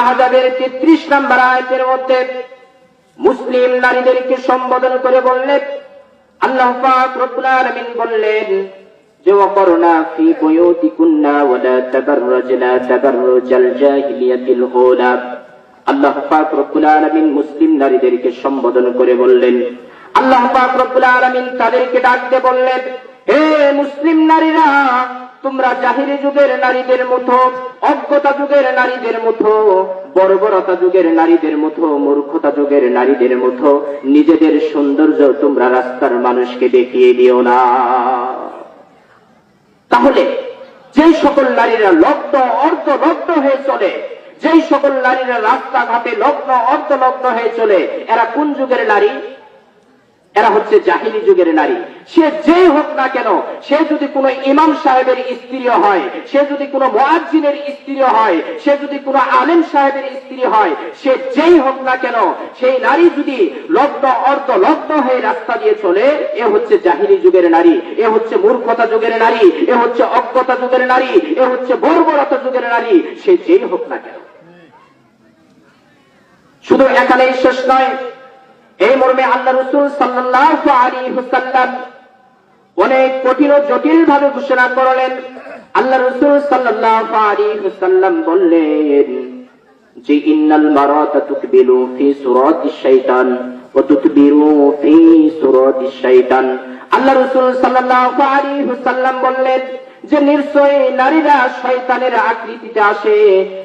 আহজাবের 33 আয়াতের মধ্যে মুসলিম নারীদেরকে সম্বোধন করে বললেন, আল্লাহ রব্বুল বললেন আল্লাহ মুসলিম নারীদেরকে সম্বোধন করে বললেন। আল্লাহ তাদেরকে ডাকতে বললেন, হে মুসলিম নারীরা তোমরা জাহিরি যুগের নারীদের মতো, অজ্ঞতা যুগের নারীদের মতো, বর্বরতা যুগের নারীদের মতো, মূর্খতা যুগের নারীদের মতো, নিজেদের সৌন্দর্য তোমরা রাস্তার মানুষকে দেখিয়ে দিও না। তাহলে যেই সকল নারীরা লগ্ন অর্ধ লগ্ন হয়ে চলে, যেই সকল নারীরা রাস্তাঘাটে লগ্ন অর্ধ লগ্ন হয়ে চলে, এরা কোন যুগের নারী? এরা হচ্ছে জাহিলি যুগের নারী। সে যেই হোক না কেন, সে যদি কোনো ইমাম সাহেবের স্ত্রীও হয়, সে যদি কোনো মোয়াজ্জিনের স্ত্রীও হয়, সে যদি কোনো আলেম সাহেবের স্ত্রী হয়, সে যেই হোক না কেন, সেই নারী যদি লগ্ন অর্ধ লগ্ন হয়ে রাস্তা দিয়ে চলে, এ হচ্ছে জাহিলি যুগের নারী, এ হচ্ছে মূর্খতা যুগের নারী, এ হচ্ছে অজ্ঞতা যুগের নারী, এ হচ্ছে বর্বরতা যুগের নারী, সে যেই হোক না কেন। শুধু এখানেই শেষ নয় এই মর্মে আল্লাহ রসুল সাল্লাহ অনেক কঠিন ও জটিল ভাবে ঘোষণা করলেন। আল্লাহ রসুল সাল্লাহ বললেন যে ইন্নাল মারাতা তুকবিলু ফি সুরাতি শাইতান ও তুকবিরু ফি সুরাতি শাইতান। আল্লাহ রসুল সাল্লাল্লাহু বললেন যে নিশ্চয়ই নারীরা শয়তানের আকৃতিতে আসে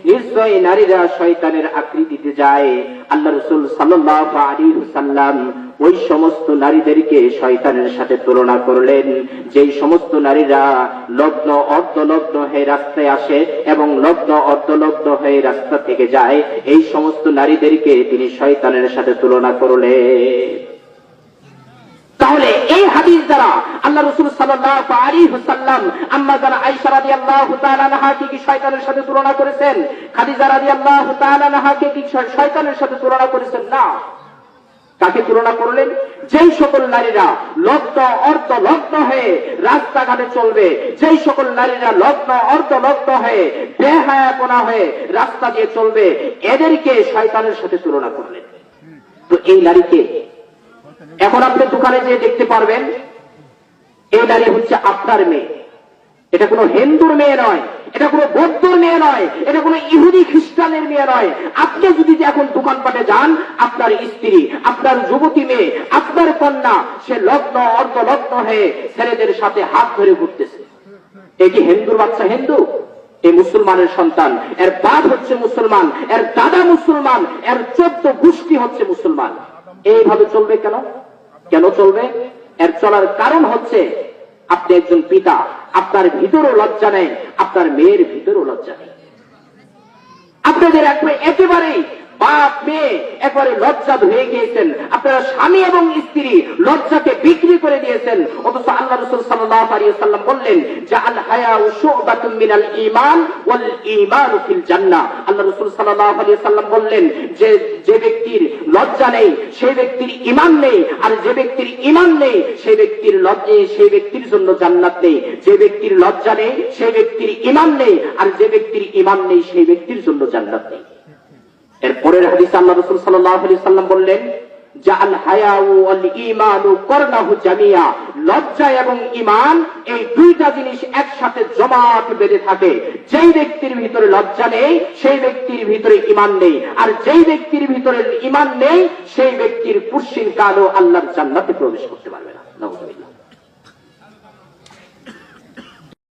নিশ্চয়ই নারীরা শয়তানের আকৃতিতে যায়। আল্লাহ রসুল সাল্লাল্লাহু আলাইহি ওয়াসাল্লাম ওই সমস্ত নারীদেরকে শয়তানের সাথে তুলনা করলেন। যেই সমস্ত নারীরা লগ্ন অর্ধলগ্ন হয়ে রাস্তায় আসে এবং লগ্ন অর্ধলগ্ন হয়ে রাস্তা থেকে যায়, এই সমস্ত নারীদেরকে তিনি শয়তানের সাথে তুলনা করলেন। আল্লাহ রসুল ওয়াসাল্লাম আম্মা জানা আয়েশা রাদিয়াল্লাহু তাআলা আনহাকে কি শয়তানের সাথে তুলনা করেছেন? খাদিজা রাদিয়াল্লাহু তাআলা আনহাকে কি শয়তানের সাথে তুলনা করেছেন? না। তাকে তুলনা করলেন? যেই সকল নারীরা লগ্ন অর্ধ লগ্ন হয়ে রাস্তাঘাটে চলবে, যেই সকল নারীরা লগ্ন অর্ধ লগ্ন হয়ে বেহায়াপনা হয়ে রাস্তা দিয়ে চলবে, এদেরকে শয়তানের সাথে তুলনা করলেন। তো এই নারীকে এখন আপনি দোকানে যে দেখতে পারবেন এই নারী হচ্ছে আপনার মেয়ে। এটা কোনো হিন্দুর মেয়ে নয়, এটা কোনো বৌদ্ধর মেয়ে নয়, এটা কোনো ইহুদি খ্রিস্টানের মেয়ে নয়। আপনি যদি এখন দোকানপাটে যান, আপনার স্ত্রী, আপনার যুবতী মেয়ে, আপনার কন্যা, সে লগ্ন অর্ধ লগ্ন হয়ে ছেলেদের সাথে হাত ধরে ঘুরতেছে। এ কি হিন্দুর বাচ্চা হিন্দু? এই মুসলমানের সন্তান। এর বাপ হচ্ছে মুসলমান, এর দাদা মুসলমান, এর চোদ্দ গোষ্ঠী হচ্ছে মুসলমান। এইভাবে চলবে কেন? কেন চলবে? এর চলার কারণ হচ্ছে আপনি একজন পিতা, আপনার ভিতরও লজ্জা নেই, আপনার মেয়ের ভিতরও লজ্জা নেই। আপনাদের একবারে একেবারেই বাপ, মেয়ে, একবারে লজ্জা হয়ে গিয়েছেন। আপনারা স্বামী এবং স্ত্রী লজ্জাকে বিক্রি করে দিয়েছেন। অথচ আল্লাহ রসুল সাল্লাহ বললেন যে আল হায়া শুবাতুম মিনাল ঈমান ওয়াল আল্লাহ আলিয়াল্লাম বললেন, যে যে ব্যক্তির লজ্জা নেই সেই ব্যক্তির ঈমান নেই, আর যে ব্যক্তির ঈমান নেই সেই ব্যক্তির লজ্জা সেই ব্যক্তির জন্য জান্নাত নেই। যে ব্যক্তির লজ্জা নেই সেই ব্যক্তির ঈমান নেই, আর যে ব্যক্তির ঈমান নেই সেই ব্যক্তির জন্য জান্নাত নেই। এর পরের হাদিস আল্লাহ রসুল সাল্লাম বললেন জাল হায়াউ করনাহু জামিয়া। লজ্জা এবং এই দুইটা জিনিস একসাথে জমাট বেঁধে থাকে। যেই ব্যক্তির ভিতরে লজ্জা নেই, সেই ব্যক্তির ভিতরে ইমান নেই। আর যেই ব্যক্তির ভিতরে ইমান নেই, সেই ব্যক্তির পুরসিন কালও আল্লাহর জান্নাতে প্রবেশ করতে পারবে না।